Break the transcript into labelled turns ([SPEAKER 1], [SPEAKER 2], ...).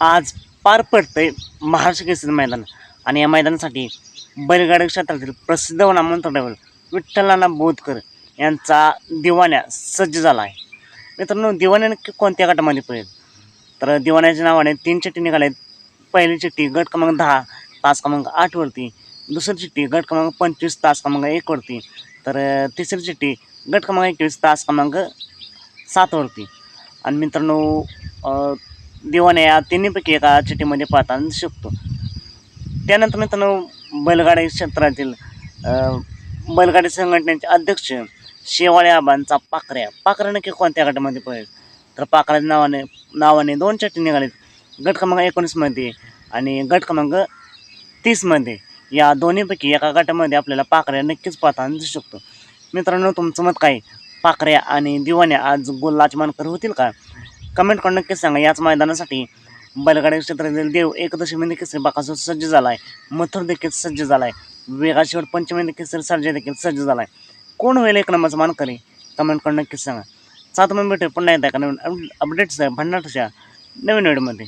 [SPEAKER 1] आज पार पडतंय महाराष्ट्र केसरी मैदान. आणि या मैदानासाठी बैलगाडी क्षेत्रातील प्रसिद्ध होणार मंत्रडवल विठ्ठलाना बोधकर यांचा दिवाण्या सज्ज झाला आहे. मित्रांनो दिवाण्या नक्की कोणत्या गटामध्ये पडेल? तर दिवाण्याच्या नावाने तीन चिठ्ठी निघाले पहिली चिठ्ठी गट क्रमांक दहा तास क्रमांक आठवरती दुसरी चिठ्ठी गट क्रमांक पंचवीस तास क्रमांक एकवरती तर तिसरी चिठ्ठी गट क्रमांक एकवीस तास क्रमांक सातवरती आणि मित्रांनो दिवाने या तिन्हीपैकी एका चिठ्ठीमध्ये पाहताना शिकतो शकतो. त्यानंतर मित्रांनो बैलगाडी क्षेत्रातील बैलगाडी संघटनेचे अध्यक्ष शेवाळे आबांचा पाकऱ्या पाकऱ्या नक्की कोणत्या गटामध्ये पडेल तर पाकऱ्या नावाने नावाने दोन चट्टी निघालेत. गट क्रमांक एकोणीसमध्ये आणि गट क्रमांक तीसमध्ये या दोन्हीपैकी एका गटामध्ये आपल्याला पाकऱ्या नक्कीच पाहताना दिसू शकतो. मित्रांनो तुमचं मत काय? पाकऱ्या आणि दिवाण्या आज गोल्लाच मानकर होतील का? कमेंट करून नक्कीच सांगा. याच मैदानासाठी बैलगाडी क्षेत्रातील देव एकदशमीने केसरी बाकासूर सज्ज झाला आहे मथुर देखील सज्ज झाला आहे वेगाशिवर पंचमी केसरी सर्जा देखील सज्ज झाला आहे कोण होईल एक नंबरचा मानकरी? कमेंट करून नक्कीच सांगा. सात मग भेटू पुन्हा येत्या का नवीन अपडेट्स भन्नाटच्या नवीन व्हिडिओमध्ये.